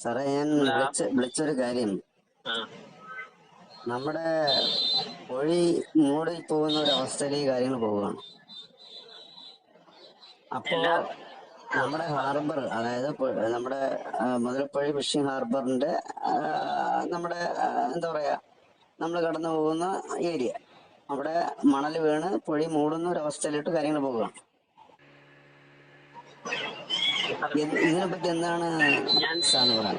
സാറേ ഞാൻ വിളിച്ച വിളിച്ചൊരു കാര്യം. നമ്മുടെ കോഴി മൂടി പോകുന്ന ഒരു അവസ്ഥയിൽ ഈ കാര്യങ്ങൾ പോവുകയാണ്. അപ്പോ നമ്മുടെ ഹാർബർ അതായത് നമ്മുടെ ആ, ഫിഷിംഗ് ഹാർബറിന്റെ നമ്മുടെ എന്താ പറയാ നമ്മൾ കടന്നു പോകുന്ന ഏരിയ. അവിടെ മണൽ വീണ് പൊഴി മൂടുന്ന ഒരു അവസ്ഥയിലിട്ട് കാര്യങ്ങൾ പോവുകയാണ്. ഇതിനെപ്പറ്റി എന്താണ് ഞാൻ സാറിന് പറയാൻ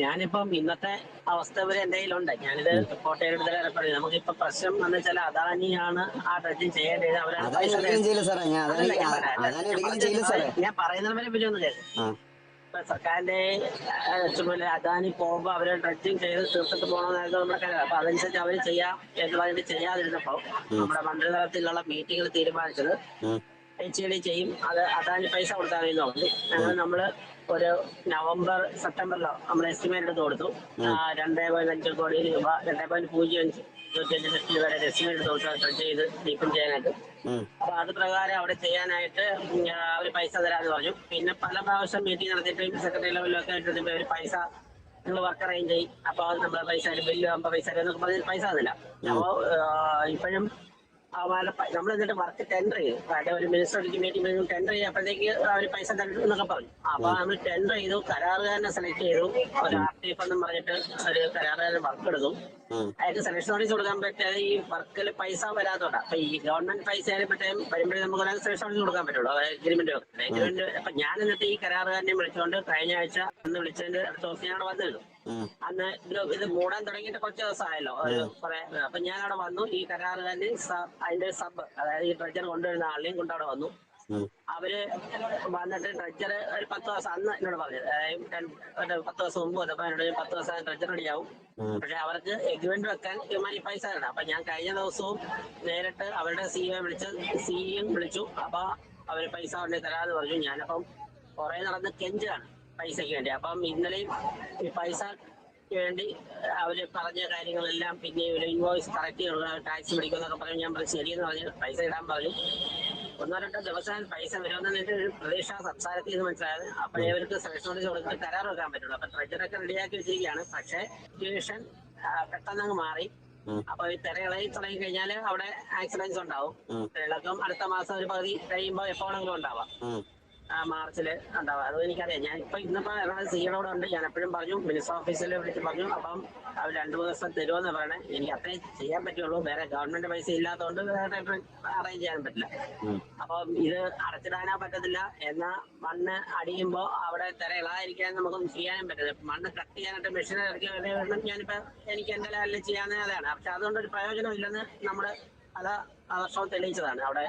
ഞാനിപ്പം ഇന്നത്തെ അവസ്ഥ വരെ എന്റെ കയ്യിലുണ്ട്. ഞാനിത് കോട്ടയം നമുക്ക് നമുക്കിപ്പോ പ്രശ്നം എന്ന് വെച്ചാൽ അദാനിയാണ് ആ ഡ്രഡ്ജിങ് ചെയ്യേണ്ടത്. അവരാണ് ഞാൻ പറയുന്നതിനെ പറ്റി പറ്റി ഒന്ന് കേൾക്കും ഇപ്പൊ സർക്കാരിന്റെ ചുമതല അദാനി പോകുമ്പോ അവരെ ഡ്രഡ്ജിങ് ചെയ്ത് തീർത്തിട്ട് പോകണമെന്നായിരുന്നു നമ്മുടെ കാര്യം അപ്പൊ അതനുസരിച്ച് അവർ ചെയ്യാം എന്ന് പറഞ്ഞിട്ട് ചെയ്യാതിരുന്നപ്പോ നമ്മുടെ മന്ത്രിതലത്തിലുള്ള മീറ്റിംഗിൽ തീരുമാനിച്ചത്. എച്ച് ചെയ്യും. അത് അതാണ് പൈസ കൊടുത്താൽ മതി നോക്കി അങ്ങനെ നമ്മൾ ഒരു നവംബർ സെപ്റ്റംബറിലോ നമ്മൾ എസ്റ്റിമേറ്റ് എടുത്ത് കൊടുത്തു. രണ്ടേ പോയിന്റ് അഞ്ച് കോടി രൂപ രണ്ടേ പോയിന്റ് പൂജ്യം അഞ്ച് ഇരുപത്തിയഞ്ച് ലക്ഷം രൂപ വരെ എസ്റ്റിമേറ്റ് എടുത്ത് കൊടുത്തു ചെയ്ത് ഡീപ്പൻ ചെയ്യാനായിട്ട്. അപ്പൊ അത് പ്രകാരം അവിടെ ചെയ്യാനായിട്ട് അവർ പൈസ തരാന്ന് പറഞ്ഞു. പിന്നെ പല പ്രാവശ്യം മീറ്റിംഗ് നടത്തിയിട്ട് സെക്രട്ടറി ലെവലിലൊക്കെ ആയിട്ട് അവർ പൈസ നിങ്ങൾ വർക്ക് അറേഞ്ച് ചെയ്യും. അപ്പൊ നമ്മളെ പൈസ ബില്ല് ആകുമ്പോ പൈസ പൈസ തന്നില്ല. അപ്പോ ഇപ്പോഴും നമ്മൾ എന്നിട്ട് വർക്ക് ടെൻഡർ ചെയ്തു അതായത് ഒരു മിനിസ്റ്റർ മീറ്റിംഗ് ടെൻഡർ ചെയ്തപ്പോഴത്തേക്ക് അവർ പൈസ തരും എന്നൊക്കെ പറഞ്ഞു. അപ്പൊ നമ്മൾ ടെൻഡർ ചെയ്തു. കരാറുകാരനെ സെലക്ട് ചെയ്തു. ഒരു ആർട്ടിഫ് എന്ന് പറഞ്ഞിട്ട് ഒരു കരാറുകാരൻ വർക്ക് എടുത്തു. അയാൾക്ക് സെലക്ഷൻ നോട്ടീസ് കൊടുക്കാൻ പറ്റാതെ ഈ വർക്കിൽ പൈസ വരാത്തോണ്ട. അപ്പൊ ഈ ഗവൺമെന്റ് പൈസ ആയപ്പോഴത്തേക്കും വരുമ്പോഴേ നമുക്ക് ഒരാൾക്ക് സെലക്ഷൻ നോട്ടീസ് കൊടുക്കാൻ പറ്റുള്ളൂ. അതായത് എഗ്രിമെന്റ് എഗ്രിമെന്റ് അപ്പൊ ഞാൻ എന്നിട്ട് ഈ കരാറുകാരനെ വിളിച്ചുകൊണ്ട് കഴിഞ്ഞ ആഴ്ച അന്ന് വിളിച്ചതിന്റെ അടുത്ത ദിവസം ഞാൻ വന്നിരുന്നു. അന്ന് ഇത് ഇത് മൂടാൻ തുടങ്ങിയിട്ട് കുറച്ച് ദിവസമായല്ലോ. ഒരു കുറെ അപ്പൊ ഞാൻ അവിടെ വന്നു. ഈ കരാറുകാരന് അതിന്റെ സബ് അതായത് ഈ ട്രജർ കൊണ്ടുവരുന്ന ആളിനെയും കൊണ്ട് അവിടെ വന്നു. അവർ വന്നിട്ട് ട്രജർ ഒരു പത്ത് ദിവസം അന്ന് എന്നോട് പറഞ്ഞത് പത്ത് ദിവസം മുമ്പ് വന്നപ്പോ എന്നോട് പത്ത് ദിവസം ട്രജർ റെഡിയാവും ആവും. പക്ഷെ അവർക്ക് എഗ്രിമെന്റ് വെക്കാൻ ഇവന്മാര് ഈ പൈസ തരണം. അപ്പൊ ഞാൻ കഴിഞ്ഞ ദിവസവും നേരിട്ട് അവരുടെ സിഇഒ വിളിച്ച് സിഇയും വിളിച്ചു. അപ്പൊ അവർ പൈസ ഉടനെ തരാന്ന് പറഞ്ഞു. ഞാനപ്പം കുറെ നടന്ന് കെഞ്ചാണ് പൈസക്ക് വേണ്ടി. അപ്പം ഇന്നലെയും ഈ പൈസ വേണ്ടി അവർ പറഞ്ഞ കാര്യങ്ങളെല്ലാം പിന്നെ ഒരു ഇൻവോയ്സ് കറക്റ്റ് ചെയ്യണം ടാക്സ് പിടിക്കുന്നൊക്കെ പറഞ്ഞു ഞാൻ പറഞ്ഞു ശരിയെന്ന് പറഞ്ഞു പൈസ ഇടാൻ പറഞ്ഞു. ഒന്നോ രണ്ടോ ദിവസം പൈസ വരുമെന്ന് ഒരു പ്രതീക്ഷ സംസാരത്തിൽ നിന്ന് മനസ്സിലായത്. അപ്പോൾ ഇവർക്ക് സെലക്ഷൻ നോട്ടീസ് കൊടുത്തിട്ട് കരാർ വെക്കാൻ പറ്റുള്ളൂ. അപ്പൊ ട്രജറൊക്കെ റെഡിയാക്കി വെച്ചിരിക്കുകയാണ്. പക്ഷേ സിറ്റുവേഷൻ പെട്ടെന്ന് അങ്ങ് മാറി. അപ്പൊ ഈ തിരയിളകി തുടങ്ങി കഴിഞ്ഞാൽ അവിടെ ആക്സിഡൻസ് ഉണ്ടാവും. ഇളക്കം അടുത്ത മാസം ഒരു പകുതി കഴിയുമ്പോൾ എപ്പോഴെങ്കിലും ഉണ്ടാവാം. മാർച്ചിൽ ഉണ്ടാവുക. അത് എനിക്കറിയാം. ഞാൻ ഇപ്പൊ ഇന്നിപ്പോ എറണാകുളം സിയുടെ ഉണ്ട്. ഞാൻ എപ്പോഴും പറഞ്ഞു മിനിസ്റ്റർ ഓഫീസിൽ വിളിച്ച് പറഞ്ഞു. അപ്പം അവർ രണ്ടു മൂന്ന് ദിവസം തരുമെന്ന് പറയണേ. എനിക്ക് അത്രേ ചെയ്യാൻ പറ്റുള്ളൂ. വേറെ ഗവൺമെന്റ് പൈസ ഇല്ലാത്തതുകൊണ്ട് വേറെ അറേഞ്ച് ചെയ്യാൻ പറ്റില്ല. അപ്പം ഇത് അടച്ചിടാനാ പറ്റത്തില്ല. എന്നാ മണ്ണ് അടിയുമ്പോ അവിടെ തിര ഇളാതിരിക്കാൻ നമുക്കൊന്നും ചെയ്യാനും പറ്റില്ല മണ്ണ് കട്ട് ചെയ്യാനായിട്ട് മെഷീൻ ഇറക്കി ഞാനിപ്പോ എനിക്ക് എന്റെ ലെവലിൽ ചെയ്യാവുന്നതാണ് പക്ഷെ അതുകൊണ്ട് ഒരു പ്രയോജനം ഇല്ലെന്ന് നമ്മുടെ പല വർഷവും തെളിയിച്ചതാണ്. അവിടെ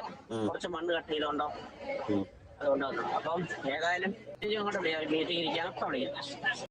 കുറച്ച് മണ്ണ് കട്ട് ചെയ്തോണ്ടോ. അതുകൊണ്ട് വന്നു അപ്പം ഏതായാലും അങ്ങോട്ട് മീറ്റിംഗ് ഇരിക്കാനൊക്കെ വിളിക്കാം.